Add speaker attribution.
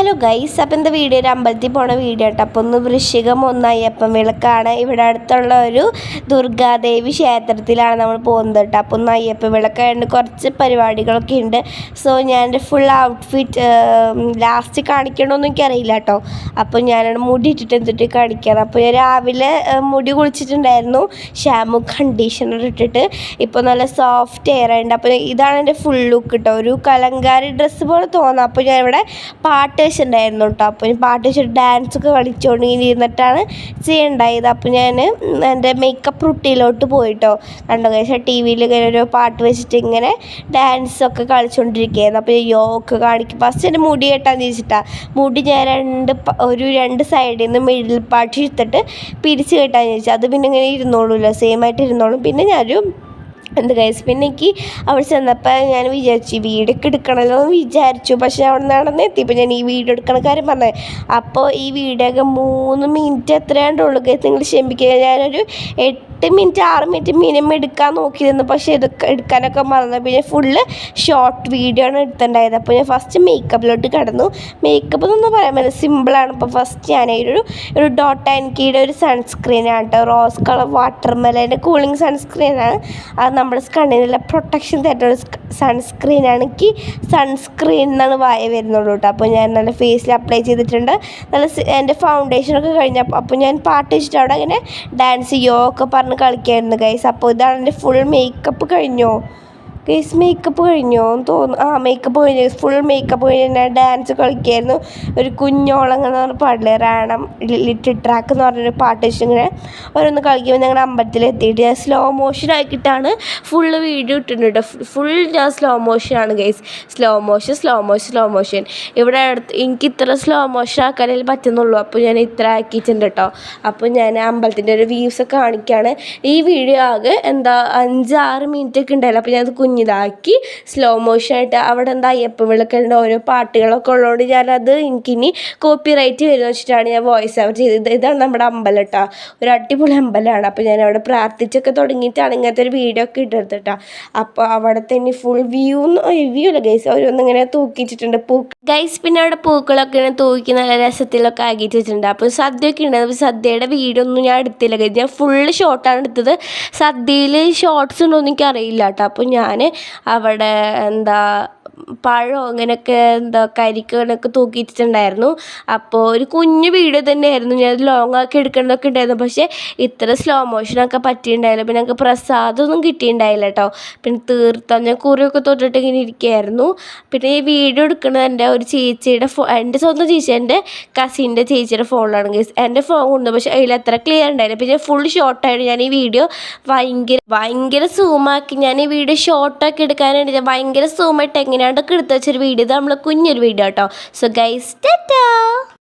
Speaker 1: Hello guys അപ്പം എന്താ video ഒരു അമ്പലത്തിൽ പോണ വീഡിയോ കേട്ടോ അപ്പോൾ ഒന്ന് വൃശ്ചികം ഒന്ന് അയ്യപ്പൻ വിളക്കാണ്. ഇവിടെ അടുത്തുള്ള ഒരു ദുർഗാദേവി ക്ഷേത്രത്തിലാണ് നമ്മൾ പോകുന്നത് കേട്ടോ. അപ്പോൾ ഒന്ന് അയ്യപ്പൻ വിളക്കായതുകൊണ്ട് കുറച്ച് പരിപാടികളൊക്കെ ഉണ്ട്. സോ ഞാൻ ഫുൾ ഔട്ട്ഫിറ്റ് ലാസ്റ്റ് കാണിക്കണമെന്ന് എനിക്കറിയില്ല കേട്ടോ. അപ്പോൾ ഞാനവിടെ മുടി ഇട്ടിട്ട് എന്തിട്ട് കാണിക്കണം അപ്പോൾ ഞാൻ രാവിലെ മുടി കുളിച്ചിട്ടുണ്ടായിരുന്നു. ഷാമ്പു കണ്ടീഷണർ ഇട്ടിട്ട്. ഇപ്പോൾ നല്ല സോഫ്റ്റ് എയർ ഉണ്ട് അപ്പോൾ ഇതാണ് എന്റെ ഫുൾ ലുക്ക് കേട്ടോ. ഒരു കലങ്കാരി ഡ്രസ്സ് പോലെ തോന്നാം. അപ്പോൾ ഞാൻ ഇവിടെ പാട്ട് ഉണ്ടായിരുന്നു കേട്ടോ അപ്പോൾ ഞാൻ പാട്ട് വെച്ചിട്ട് ഡാൻസ് ഒക്കെ കളിച്ചുകൊണ്ട് ഇങ്ങനെ ഇരുന്നിട്ടാണ് ചെയ്യണ്ടായത് അപ്പോൾ ഞാൻ എന്റെ മേക്കപ്പ് റുട്ടീലോട്ട് പോയിട്ടോ. കണ്ടോ കഴിച്ചാൽ ടി വിയിൽ ഇങ്ങനെ ഒരു പാട്ട് വെച്ചിട്ട് ഇങ്ങനെ ഡാൻസ് ഒക്കെ കളിച്ചുകൊണ്ടിരിക്കുകയായിരുന്നു അപ്പോൾ യോഗ കാണിക്കും. ഫസ്റ്റ് എന്റെ മുടി കെട്ടാന്ന് ചോദിച്ചിട്ടാണ് മുടി ഞാൻ രണ്ട് ഒരു രണ്ട് സൈഡിൽ നിന്ന് മിഡിൽ പാർട്ട് എടുത്തിട്ട് പിരിച്ച് കെട്ടാന്ന് ചോദിച്ചു. അത് പിന്നെ ഇങ്ങനെ ഇരുന്നോളൂല്ലോ. സെയിം ആയിട്ട് ഇരുന്നോളും. പിന്നെ ഞാനൊരു എന്ത് ഗൈസ് പിന്നെ എനിക്ക് അവിടെ ചെന്നപ്പോൾ ഞാൻ വിചാരിച്ചു വീടൊക്കെ എടുക്കണമല്ലോ എന്ന് വിചാരിച്ചു. പക്ഷേ അവിടെ നടന്ന് എത്തിയപ്പോൾ ഞാൻ ഈ വീഡിയോ എടുക്കണ കാര്യം പറഞ്ഞത് അപ്പോൾ ഈ വീഡിയോ മൂന്ന് മിനിറ്റ് എത്രയാണ്ടുള്ളൂ ഗൈസ് നിങ്ങൾ ക്ഷമിക്കുക. ഞാനൊരു എട്ട് മിനിറ്റ് ആറ് മിനിറ്റ് മിനിമം എടുക്കാൻ നോക്കിയിരുന്നു. പക്ഷേ എടുക്ക എടുക്കാനൊക്കെ മറന്നു. പിന്നെ ഫുള്ള് ഷോർട്ട് വീഡിയോ ആണ് എടുത്തിട്ടുണ്ടായത്. അപ്പോൾ ഞാൻ ഫസ്റ്റ് മേക്കപ്പിലോട്ട് കടന്നു. മേക്കപ്പ് എന്നൊന്നും പറയാൻ പറ്റില്ല. സിമ്പിളാണ് ഇപ്പോൾ ഫസ്റ്റ് ഞാൻ ഒരു ഒരു ഡോട്ട് ആൻഡ് കീയുടെ ഒരു സൺസ്ക്രീനാണ് കേട്ടോ റോസ് കളർ വാട്ടർ മെലന്റെ കൂളിംഗ് സൺസ്ക്രീനാണ് അത് നമ്മുടെ കണ്ണിനുള്ള പ്രൊട്ടക്ഷൻ തരുന്ന സൺസ്ക്രീനാണ് എനിക്ക് സൺസ്ക്രീൻ എന്നാണ് വായ വരുന്നുള്ളൂ കേട്ടോ അപ്പോൾ ഞാൻ നല്ല ഫേസിൽ അപ്ലൈ ചെയ്തിട്ടുണ്ട്. നല്ല എന്റെ ഫൗണ്ടേഷനൊക്കെ കഴിഞ്ഞപ്പോൾ അപ്പോൾ ഞാൻ പാട്ട് വെച്ചിട്ട് അവിടെ അങ്ങനെ ഡാൻസ് ചെയ്യോ ഒക്കെ പറഞ്ഞ് കളിക്കായിരുന്നു ഗൈസ് അപ്പോൾ ഇതാണ് എന്റെ ഫുൾ മേക്കപ്പ് കഴിഞ്ഞോ. ഗൈസ് മേക്കപ്പ് കഴിഞ്ഞോ എന്ന് തോന്നുന്നു. ആ മേക്കപ്പ് കഴിഞ്ഞു. ഫുൾ മേക്കപ്പ് കഴിഞ്ഞ് ഡാൻസ് കളിക്കായിരുന്നു. ഒരു കുഞ്ഞോളങ്ങൾ എന്ന് പറഞ്ഞ പാടില്ലേ റാണം ലിറ്റിൽ ട്രാക്ക് എന്ന് പറഞ്ഞൊരു പാട്ട് വെച്ച് ഇങ്ങനെ ഓരോന്ന് കളിക്കുമ്പോൾ ഞങ്ങളുടെ അമ്പലത്തിൽ എത്തിയിട്ട് ഞാൻ സ്ലോ മോഷൻ ആക്കിയിട്ടാണ് ഫുള്ള് വീഡിയോ ഇട്ടിട്ടുണ്ട് കേട്ടോ ഫുൾ ഞാൻ slow മോഷനാണ് guys. Slow motion slow motion slow motion ഇവിടെ അടുത്ത് എനിക്ക് ഇത്ര സ്ലോ മോഷൻ ആക്കാനേ പറ്റുന്നുള്ളൂ. അപ്പോൾ ഞാൻ ഇത്ര ആക്കിയിട്ടുണ്ട് കേട്ടോ അപ്പോൾ ഞാൻ അമ്പലത്തിന്റെ ഒരു വ്യൂസ് ഒക്കെ കാണിക്കുകയാണ് ഈ വീഡിയോ ആകെ എന്താ അഞ്ചാറ് മിനിറ്റ് ഒക്കെ ഉണ്ടായില്ല. അപ്പോൾ ഞാനത് കുഞ്ഞിതാക്കി. സ്ലോ മോഷനായിട്ട് അവിടെ എന്താ അയ്യപ്പ വിളക്കുണ്ട് ഓരോ പാട്ടുകളൊക്കെ ഉള്ളതുകൊണ്ട് ഞാനത് എനിക്കിനി കോപ്പി റൈറ്റ് വരുന്ന വെച്ചിട്ടാണ് ഞാൻ വോയിസ് ഓവർ ചെയ്തത്. ഇതാണ് നമ്മുടെ അമ്പലം കേട്ടോ. ഒരു അടിപൊളി അമ്പലമാണ്. അപ്പോൾ ഞാൻ അവിടെ പ്രാർത്ഥിച്ചൊക്കെ തുടങ്ങിയിട്ടാണ് ഇങ്ങനത്തെ ഒരു വീഡിയോ ഒക്കെ ഇട്ടെടുത്തിട്ടാണ് അപ്പോൾ അവിടെ തന്നെ ഫുൾ വ്യൂ വ്യൂ അല്ല ഗൈസ് ഓരോന്നിങ്ങനെ തൂക്കിച്ചിട്ടുണ്ട് പൂ ഗൈസ് പിന്നെ അവിടെ പൂക്കളൊക്കെ ഇങ്ങനെ തൂക്കി നല്ല രസത്തിലൊക്കെ ആക്കിയിട്ട് വെച്ചിട്ടുണ്ട്. അപ്പോൾ സദ്യയൊക്കെ ഉണ്ട്. അപ്പോൾ സദ്യയുടെ വീടൊന്നും ഞാൻ എടുത്തില്ല ഗൈസ് ഞാൻ ഫുള്ള് ഷോട്ടാണ് എടുത്തത്. സദ്യയിൽ ഷോർട്സ് ഉണ്ടോ എന്ന് എനിക്കറിയില്ല കേട്ടോ. അപ്പോൾ ഞാൻ അവിടെ എന്താ പഴം അങ്ങനെയൊക്കെ എന്താ കരിക്കണൊക്കെ തൂക്കിയിട്ടുണ്ടായിരുന്നു അപ്പോൾ ഒരു കുഞ്ഞു വീഡിയോ തന്നെയായിരുന്നു. ഞാൻ ലോങ് ആക്കി എടുക്കണതൊക്കെ ഉണ്ടായിരുന്നു. പക്ഷേ ഇത്ര സ്ലോ മോഷനൊക്കെ പറ്റിയിട്ടുണ്ടായില്ല. പിന്നെ ഞങ്ങൾക്ക് പ്രസാദമൊന്നും കിട്ടിയിട്ടുണ്ടായില്ല കേട്ടോ പിന്നെ തീർത്താൽ ഞാൻ കുറിയൊക്കെ തൊട്ടിട്ട് ഇങ്ങനെ ഇരിക്കുകയായിരുന്നു പിന്നെ ഈ വീഡിയോ എടുക്കുന്നത് എന്റെ ഒരു ചേച്ചിയുടെ ഫോ എന്റെ സ്വന്തം ചേച്ചി എന്റെ കസിന്റെ ചേച്ചിയുടെ ഫോണിലാണ് ഗൈസ് എന്റെ ഫോൺ കൊണ്ടു പക്ഷേ അതിൽ അത്ര ക്ലിയർ ഉണ്ടായില്ല. പിന്നെ ഫുൾ ഷോർട്ടായിട്ട് ഞാൻ ഈ വീഡിയോ ഭയങ്കര ഭയങ്കര സൂമാക്കി ഞാൻ ഈ വീഡിയോ ഷോർട്ടാക്കി എടുക്കാനായിട്ട് ഭയങ്കര സൂമായിട്ട് എങ്ങനെയാണ്ടൊക്കെ എടുത്ത് വെച്ചൊരു വീഡിയോ. ഇത് നമ്മൾ കുഞ്ഞൊരു വീഡിയോ കേട്ടോ സോ ഗൈസ് ടാറ്റാ